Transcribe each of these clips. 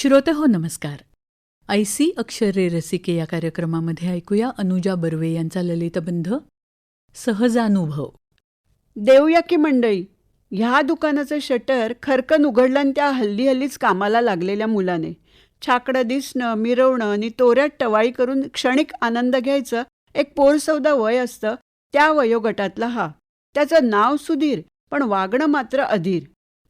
श्रोते हो नमस्कार. ऐसी अक्षरे रसिके या कार्यक्रमामध्ये ऐकूया अनुजा बर्वे यांचा ललितबंध सहजानुभव. देऊया की मंडळी ह्या दुकानाचं शटर खरकन उघडलं आणि त्या हल्ली हल्लीच कामाला लागलेल्या मुलाने. छाकडं दिसणं मिरवणं आणि तोऱ्यात टवाळी करून क्षणिक आनंद घ्यायचं एक पोरसौदा वय असतं त्या वयोगटातला हा. त्याचं नाव सुधीर पण वागणं मात्र अधीर.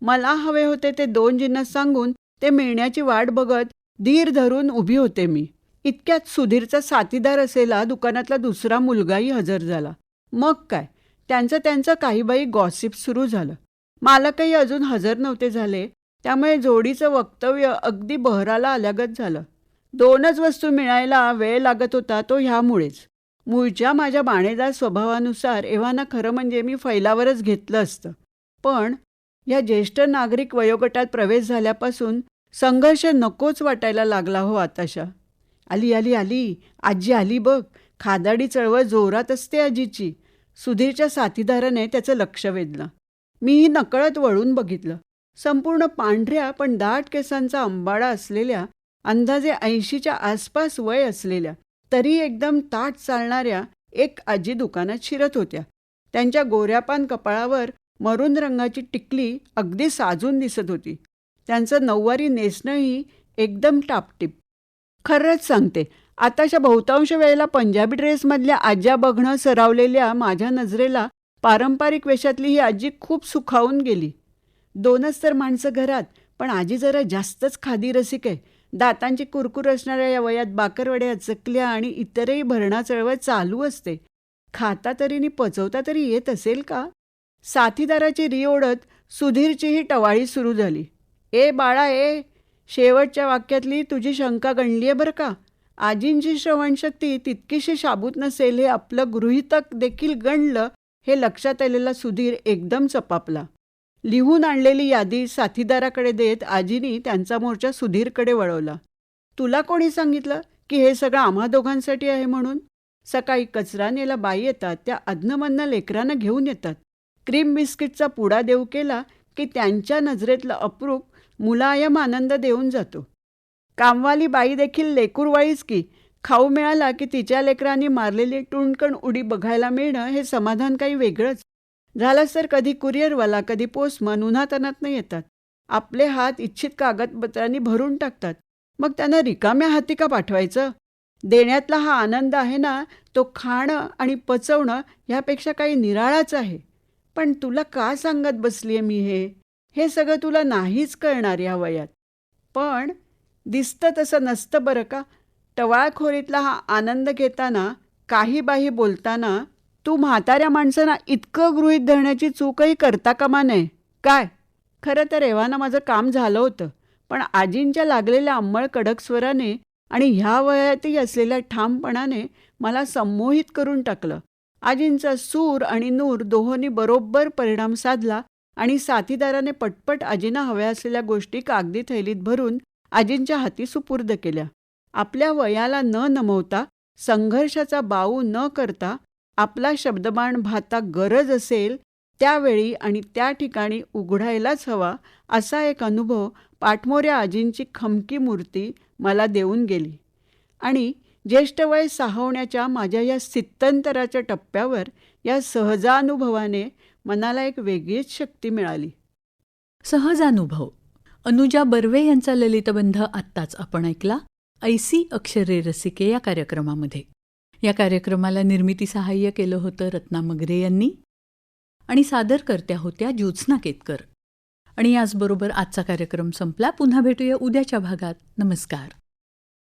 मला हवे होते ते दोन जिन्नस सांगून ते मिळण्याची वाट बघत धीर धरून उभी होते मी. इतक्यात सुधीरचा साथीदार असेला दुकानातला दुसरा मुलगाही हजर झाला. मग काय? त्यांचं त्यांचं काही बाई गॉसिप सुरू झालं. मालकही अजून हजर नव्हते झाले. त्यामुळे जोडीचं वक्तव्य अगदी बहराला अलगत झालं. दोनच वस्तू मिळायला वेळ लागत होता तो ह्यामुळेच. मूळच्या माझ्या बाणेदार स्वभावानुसार एव्हाना खरं म्हणजे मी फैलावरच घेतलं असतं. पण या ज्येष्ठ नागरिक वयोगटात प्रवेश झाल्यापासून संघर्ष नकोच वाटायला लागला हो आताशा. आली आली आली. आजी आली बघ. खादाडी चळवळ जोरात असते आजीची. सुधीरच्या साथीदाराने त्याचं लक्ष वेधलं. मीही नकळत वळून बघितलं. संपूर्ण पांढऱ्या पण दाट केसांचा अंबाडा असलेल्या अंदाजे ऐंशीच्या आसपास वय असलेल्या तरी एकदम ताट चालणाऱ्या एक आजी दुकानात शिरत होत्या. त्यांच्या गोऱ्यापान कपाळावर मरून रंगाची टिकली अगदी साजून दिसत होती. त्यांचं नऊवारी नेसणंही एकदम टापटीप. खरंच सांगते आताच्या बहुतांश वेळेला पंजाबी ड्रेसमधल्या आज्या बघणं सरावलेल्या माझ्या नजरेला पारंपरिक वेशातली ही आजी खूप सुखावून गेली. दोनच तर माणसं घरात पण आजी जरा जास्तच खादी रसिक आहे. दातांची कुरकुर असणाऱ्या या वयात बाकरवड्या चकल्या आणि इतरही भरणा चळवळ चालू असते. खाता तरी नि पचवता तरी येत असेल का? साथीदाराची री ओढत सुधीरचीही टवाळी सुरू झाली. ए बाळा ए शेवटच्या वाक्यातली तुझी शंका गणली आहे बरं का? आजींची श्रवणशक्ती तितकीशी शाबूत नसेल हे आपलं गृहितक देखील गणलं हे लक्षात आलेला सुधीर एकदम चपापला. लिहून आणलेली यादी साथीदाराकडे देत आजीनी त्यांचा मोर्चा सुधीरकडे वळवला. तुला कोणी सांगितलं की हे सगळं आम्हा दोघांसाठी आहे म्हणून? सकाळी कचरा नेला बाई येतात त्या अधनमधनं लेकरांना घेऊन येतात. क्रीम बिस्किटचा पुडा देऊ केला की त्यांच्या नजरेतलं अप्रूप मुलायम आनंद देऊन जातो. कामवाली बाई देखील लेकूरवाळीच की खाऊ मिळाला की तिच्या लेकरांनी मारलेली टुणकण उडी बघायला मिळणं हे समाधान काही वेगळंच. झालंच तर कधी कुरिअरवाला कधी पोस्टमन उन्हातानात येतात. आपले हात इच्छित कागदपत्रांनी भरून टाकतात. मग त्यांना रिकाम्या हाती का पाठवायचं? देण्यातला हा आनंद आहे ना तो खाणं आणि पचवणं ह्यापेक्षा काही निराळाच आहे. पण तुला का सांगत बसलीये मी हे? हे सगळं तुला नाहीच कळणार या वयात. पण दिसतं तसं नसतं बरं का? टवाळखोरीतला हा आनंद घेताना काही बाही बोलताना तू म्हाताऱ्या माणसांना इतकं गृहीत धरण्याची चूकही करता कामा नये. काय? खरं तर एव्हाना माझं काम झालं होतं पण आजींच्या लागलेल्या अंमळ कडक स्वराने आणि ह्या वयातही असलेल्या ठामपणाने मला संमोहित करून टाकलं. आजींचा सूर आणि नूर दोहोंनी बरोबर परिणाम साधला आणि साथीदाराने पटपट आजींना हव्या असलेल्या गोष्टी कागदी थैलीत भरून आजींच्या हाती सुपूर्द केल्या. आपल्या वयाला न नमवता संघर्षाचा बाऊ न करता आपला शब्दबाण भाता गरज असेल त्यावेळी आणि त्या ठिकाणी उघडायलाच हवा असा एक अनुभव पाठमोऱ्या आजींची खमकी मूर्ती मला देऊन गेली. आणि ज्येष्ठ वय साहवण्याच्या माझ्या या स्थित्यंतराच्या टप्प्यावर या सहजानुभवाने मनाला एक वेगळीच शक्ती मिळाली. सहजानुभव. अनुजा बर्वे यांचा ललितबंध आत्ताच आपण ऐकला ऐसी अक्षरे रसिके या कार्यक्रमामध्ये. या कार्यक्रमाला निर्मिती सहाय्य केलं होतं रत्ना मगरे यांनी आणि सादरकर्त्या होत्या ज्योत्स्ना केतकर. आणि याचबरोबर आजचा कार्यक्रम संपला. पुन्हा भेटूया उद्याच्या भागात. नमस्कार.